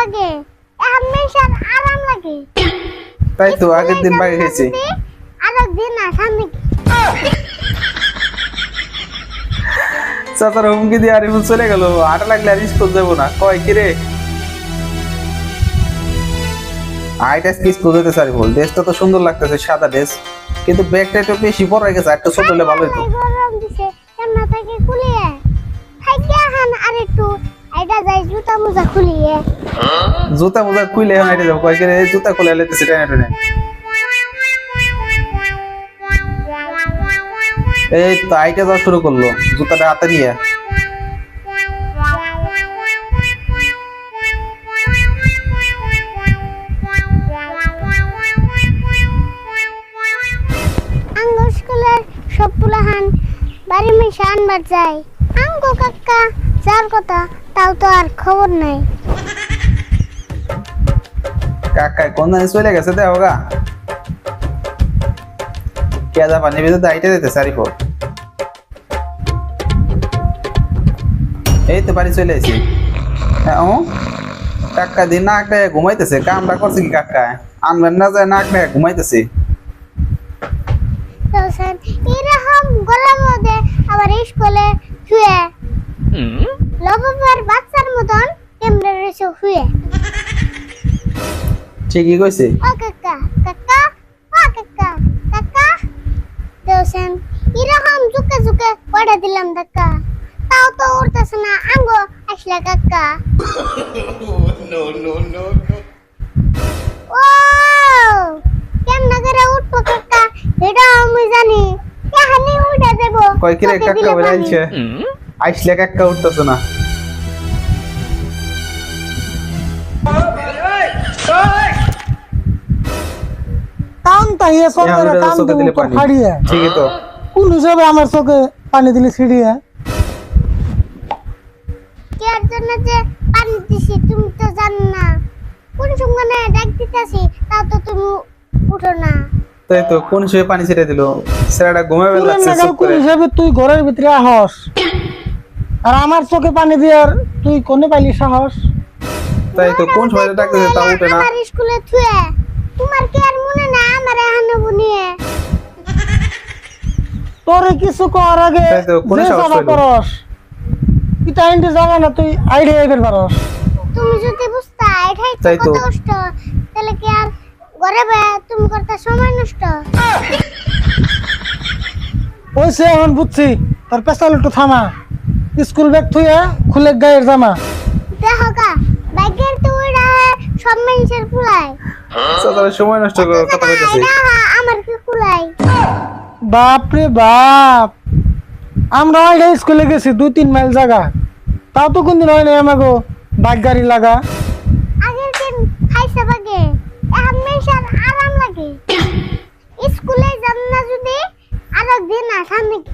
এখন মেশার আরাম লাগে। তাই তো আগের দিন বাগে খেয়েছি আরেক দিন না সামনে চাচার হুমকি দিয়ে আরিফুল চলে গেল আটা লাগলে আর স্কুল যাব না। কয় কি রে? আইটা স্কুল যেতে সারি বল ড্রেসটা তো সুন্দর লাগতেছে সাদা ড্রেস। কিন্তু ব্যাগটা একটু বেশি বড় হয়ে গেছে একটা ছোট হলে ভালো হতো গরম দিছে কেমন থেকে খুলিয়ে থাইকে হান আর একটু যাই জুতা মোজা খুলিয়ে। জুতা মোজা খুলে এখন যাব। কয় কি জুতা খুলে টেনে এই তো আইটা যাওয়া শুরু করল জুতাটা হাতে নিয়ে। আঙ্গ স্কুলের সব পুলাহান বাড়ি মিশে আনবার যায়। আঙ্গ কাকা যার কথা তাও তো আর খবর নাই। কাকা কোন জানি চলে গেছে দেও গা কেদা পানি ভিতরে আইটা দিতে সারি ফোর এই তো বাড়ি চলে এসেছি। হ্যাঁ ও কাকা দিন নাক ডাকে ঘুমাইতেছে কামটা করছে কি কাকা? আনবেন না যায় নাক ডাকে ঘুমাইতেছে। তো স্যার এরকম গলার মধ্যে আবার স্কুলে শুয়ে। ঠিকই কইছে? ও কাকা কাকা ও কাকা কাকা। দেওসেন এরকম চুকে চুকে পড়ে দিলাম কাকা। তাও তো উঠতেছে না আঙ্গো আসলে কাকা। ও কেমনে করে উঠবো কাকা? এটা আমি জানি। এখানে উঠে দেবো? কয় কি রে কাকা দিলে বলে আইসলে কাকা উঠতেছে না। তাহিয়ে এটা দিলে পানি। ফাড়িয়ে। ঠিকই তো। কোন হিসাবে আমার চোখে পানি দিলে ছিড়িয়ে? কেয়ার জন্য যে পানি দিছি তুমি তো জানো না। কোন সঙ্গে ডাক দিতেছি তাও তো তুমি উঠো না। তাই তো কোন পানি ছেড়ে দিল? ছেলেটা ঘুমাবে লাগছে চুপ কোন করে। হিসাবে তুই ঘরের ভিতরে আহস। আর আমার চোখে পানি দিয়ার তুই কোনে পাইলি সাহস? তাই তো কোন সময় ডাকতেছে তা উঠে না। আমার স্কুলে থুয়ে। তোমার কি আর মনে না আমার তোরে কিছু আগে। তাই যে করস। জানা না তুই পারস। তুমি যদি বুঝতা এটাই তো কত কষ্ট তাহলে কি আর ঘরে বে তুমি করতে সময় নষ্ট? ওইসে এখন বুঝছি তোর একটু থামা। স্কুল ব্যাগ থুয়ে খুলে গায়ের জামা। দেখো কা বাইকের তো ওইটা সব মানুষের কুলাই তাহলে সময় নষ্ট করে কথা কইতেছে আমার কি কুলাই বাপ রে বাপ! আমরা ওইটা স্কুলে গেছি দুই তিন মাইল জায়গা। তাও তো কোনদিন হয় নাই আমাকে বাইক গাড়ি লাগা। আগের দিন খাইছে বাগে এখন মেশার আরাম লাগে। স্কুলে যান না যদি আরেক দিন আসাম নাকি।